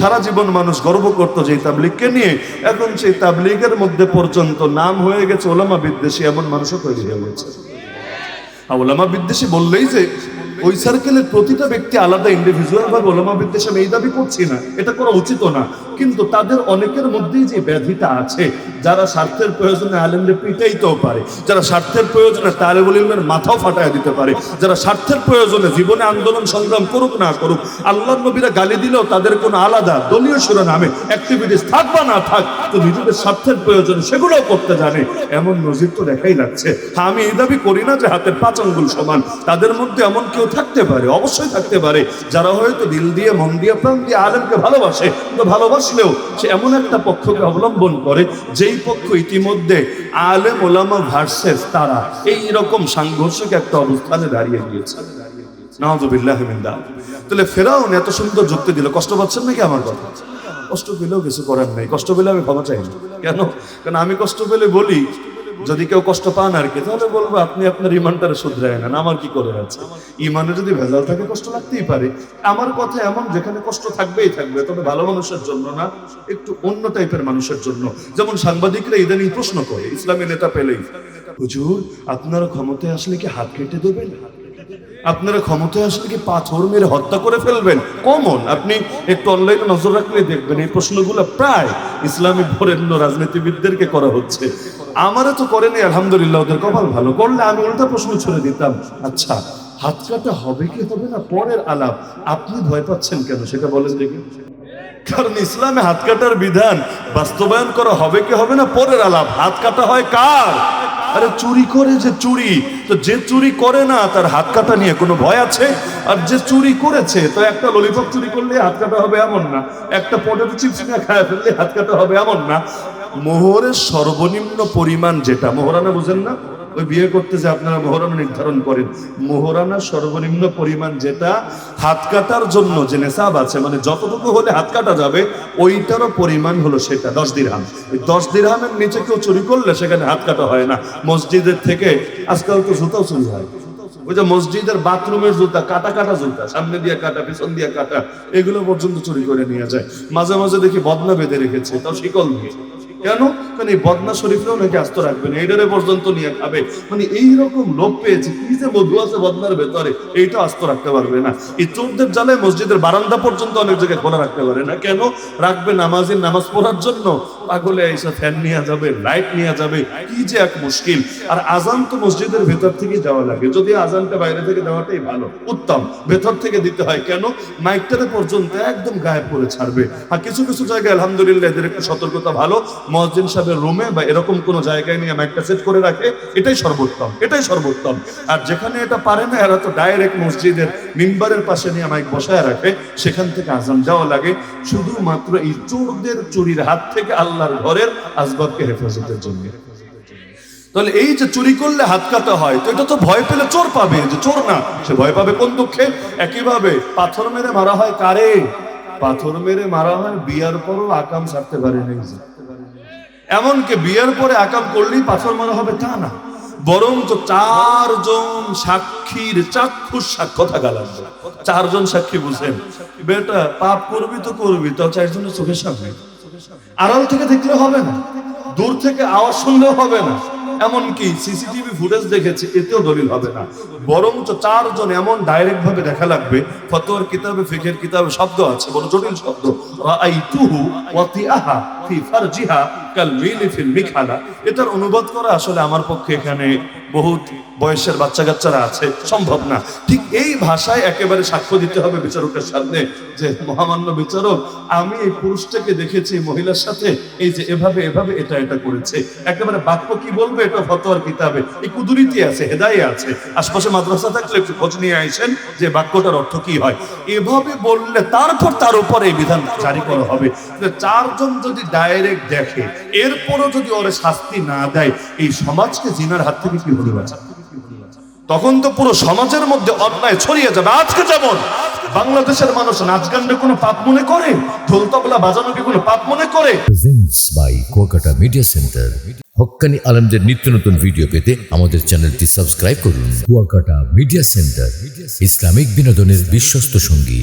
সারা জীবন মানুষ গর্ব করত যে তাবলিগকে নিয়ে। এখন সেই তাবলিগের মধ্যে পর্যন্ত নাম হয়ে গেছে, ওলামা বিদ্বেষী এমন মানুষও তৈরি হয়ে গেছে। ওলামা বিদ্বেষী বললেই যে ওই সার্কেলের প্রতিটা ব্যক্তি আলাদা ইন্ডিভিজুয়াল ভাবে ওলামা বিদ্বেষ আমি এই দাবি করছি না, এটা করা উচিত না। কিন্তু তাদের অনেকের মধ্যেই যে ব্যাধিটা আছে, যারা স্বার্থের প্রয়োজনে আলেমদের পিটাইতেও পারে, যারা স্বার্থের প্রয়োজনে তালেবুল ইলমের মাথাও ফাটায় দিতে পারে, যারা স্বার্থের প্রয়োজনে জীবনে আন্দোলন সংগ্রাম করুক না করুক আল্লাহ নবীরা গালি দিলেও তাদের কোনো আলাদা দলীয় শিরোনামে অ্যাক্টিভিটিস থাক বা না থাক, তো নিজেদের স্বার্থের প্রয়োজনে সেগুলোও করতে জানে। এমন নজির তো দেখাই লাগছে হ্যাঁ আমি এই দাবি করি না যে হাতের পাঁচ আঙ্গুল সমান, তাদের মধ্যে এমন কেউ থাকতে পারে, অবশ্যই থাকতে পারে। যারা হয়তো দিল দিয়ে, মন দিয়ে, প্রাণ দিয়ে আলেমকে ভালোবাসে কিন্তু ভালোবাসলেও সে এমন একটা পক্ষকে অবলম্বন করে, যেই পক্ষ ইতিমধ্যে আলেম ওলামা ভার্সেস তারা। এই রকম সাংঘর্ষিক একটা অবস্থানে দাঁড়িয়ে গিয়েছে। তাহলে ফেরাউন এত সুন্দর যুক্তি দিল। কষ্ট পাচ্ছেন নাকি আমার কথা? কষ্ট পেলেও কিছু করার নেই। কষ্ট পেলে আমি ক্ষমা চাই কেন? কারণ আমি কষ্ট পেলে বলি যদি কেউ কষ্ট পান আর কি, তাহলে বলব, আপনি আপনার ইমানটারে শুধরায় নেন, আমার কি করে আছে? ইমানে যদি ভেজাল থাকে, কষ্ট লাগতেই পারে। আমার কথা এমন, যেখানে কষ্ট থাকবেই থাকবে, তবে ভালো মানুষের জন্য না, একটু অন্য টাইপের মানুষের জন্য। যেমন সাংবাদিকরা ইদানিং প্রশ্ন করে, ইসলামী নেতা পেলেই? হুজুর, আপনারা ক্ষমতায় আসলে কি হাত কেটে দেবেন? আপনারা ক্ষমতায় আসলে কি পাথর মেরে হত্যা করে ফেলবেন? কমন। আপনি একটু অনলাইনে নজর রাখলে দেখবেন এই প্রশ্নগুলো প্রায় ইসলামিক বরেণ্য রাজনীতিবিদদেরকে করা হচ্ছে। আমারও তো করেনি, আলহামদুলিল্লাহ, ওদের কপাল ভালো। করলে আমি উল্টা প্রশ্ন ছেড়ে দিতাম। আচ্ছা হাত কাটা হবে কি হবে না? পরের আলাপ। আপনি ভয় পাচ্ছেন কেন? সেটা বলেন দেখি। কারণ ইসলামে হাত কাটার বিধান বাস্তবায়ন করা হবে কি হবে না? পরের আলাপ। হাত কাটা হয় কার? আরে চুরি করে যে চুরি, তো যে চুরি করে না, তার হাত কাটা নিয়ে কোনো ভয় আছে? আর যে চুরি করেছে, তো একটা ললিপপ চুরি করলে হাত কাটা হবে এমন না। একটা পটেটো চিপস না খায় ফেললে হাত কাটা হবে এমন না। মোহরের সর্বনিম্ন পরিমাণ যেটা, মোহরানা বুঝেন না? ওই বিয়ে করতে যে আপনারা মোহরানা নির্ধারণ করেন মোহরানা সর্বনিম্ন পরিমাণ যেটা হাত কাটার জন্য যে নেশাব আছে মানে যতটুকু হলে হাত কাটা যাবে, ওইটারও পরিমাণ হলো সেটা, দশ দিরহাম। ওই দশ দিরহামের নিচে কেউ চুরি করলে সেখানে হাত কাটা হয় না। মসজিদের থেকে আজকাল তো জুতাও চুরি হয়। ওই যে মসজিদের বাথরুমের জুতা, কাটা কাটা জুতা, সামনে দিয়ে কাটা, পিছন দিয়ে কাটা, এগুলো পর্যন্ত চুরি করে নিয়ে যায়। মাঝে মাঝে দেখি বদনা বেঁধে রেখেছে, তাও শিকল দিয়ে। কেন? কারণ এই বদনা শরীফেও নাকি আস্ত রাখবেন না। এইটারে পর্যন্ত নিয়ে খাবে। মানে এইরকম লোভ পেয়েছে, কি যে বধু আছে বদনার ভেতরে, এইটা আস্ত রাখতে পারবে না। এই চোরদের জ্বালায় মসজিদের বারান্দা পর্যন্ত অনেক জায়গায় খোলা রাখতে পারে না। কেন? রাখবে নামাজের নামাজ পড়ার জন্য। পাগলে এসে ফ্যান নিয়ে যাবে, লাইট নিয়ে যাবে, কি যে এক মুশকিল। আর আজান তো মসজিদের ভেতর থেকেই দেওয়া লাগে। যদি আজানটা বাইরে থেকে দেওয়াটাই ভালো। উত্তম, ভেতর থেকে দিতে হয়। কেন? মাইকটাতে পর্যন্ত একদম গায়েব করে ছাড়বে। আর কিছু কিছু জায়গায় আলহামদুলিল্লাহ এদের একটু সতর্কতা ভালো। মসজিদ সাহেবের রুমে বা এরকম কোনো জায়গায় নিয়ে মাইকটা সেট করে রাখে, এটাই সর্বোত্তম এটাই সর্বোত্তম। আর যেখানে এটা পারে না, এরা তো ডাইরেক্ট মসজিদের মিম্বারের পাশে নিয়ে মাইক বসায় রাখে। সেখান থেকে আজান যাওয়া লাগে। শুধুমাত্র এই চোরদের চুরির হাত থেকে আল্লাহর ঘরের আসবাবকে হেফাজতের জন্য। তাহলে এই যে চুরি করলে হাত কাটা হয়, তো এটা তো ভয় পেলে চোর পাবে, যে চোর না, সে ভয় পাবে কোন দুঃখে? একইভাবে পাথর মেরে মারা হয় কারে? পাথর মেরে মারা হয় বিয়ার পরও আকাম সারতে পারে নাই। এমনকি বিয়ের পরে আকাম করলেই পাথর মারা হবে তা না। বরং তো চারজন সাক্ষীর চাক্ষুষ সাক্ষ্য থাকা লাগবে। চারজন সাক্ষী বুঝেন। বেটা, পাপ করবি তো করবি, তো চারজনের চোখের সামনে। আড়াল থেকে দেখলে হবে না, দূর থেকে আওয়াজ শুনলেও হবে না। এমনকি সিসিটিভি ফুটেজ দেখেছে, এতেও দলিল হবে না। বরঞ্চ চারজন এমন ডাইরেক্ট ভাবে দেখা লাগবে, ফতোয়ার কিতাবে, ফিকের কিতাবে শব্দ আছে, বড় জটিল শব্দ। ওয়াতিআহা। এটার অনুবাদ করা আসলে আমার পক্ষে এখানে বহুত বয়সের বাচ্চা কাচ্চারা আছে, সম্ভব না। ঠিক এই ভাষায় একেবারে সাক্ষ্য দিতে হবে বিচারকের সামনে যে, মহামান্য বিচারক, আমি এই পুরুষটাকে দেখেছি মহিলার সাথে, এই যে এভাবে এভাবে এটা এটা করেছে। একেবারে বাক্য কি বলবে এটা ফতোয়ার কিতাবে? এই কুদুরিতে আছে, হেদায়ে আছে। আশপাশে মাদ্রাসা থাকলে একটু খোঁজ নিয়ে আইসেন যে বাক্যটার অর্থ কি হয়। এভাবে বললে তারপর তার উপর এই বিধান জারি করা হবে। চারজন যদি ডাইরেক্ট দেখে। এরপরও যদি ওরে শাস্তি না দেয়, এই সমাজকে জিনার হাত থেকে কি হতে পারে? তখন তো পুরো সমাজের মধ্যে অন্যায় ছড়িয়ে যাবে। আজকে যেমন বাংলাদেশের মানুষ নাচ গানকে কোনো পাপ মনে করে? ঢোল তবলা বাজানোকে কোনো পাপ মনে করে? বাই কুয়াকাটা মিডিয়া সেন্টার হক্কানি আলমদের নিত্য নতুন ভিডিও পেতে আমাদের চ্যানেলটি সাবস্ক্রাইব করুন। কুয়াকাটা মিডিয়া সেন্টার ইসলামিক বিনোদনের বিশ্বস্ত সঙ্গী।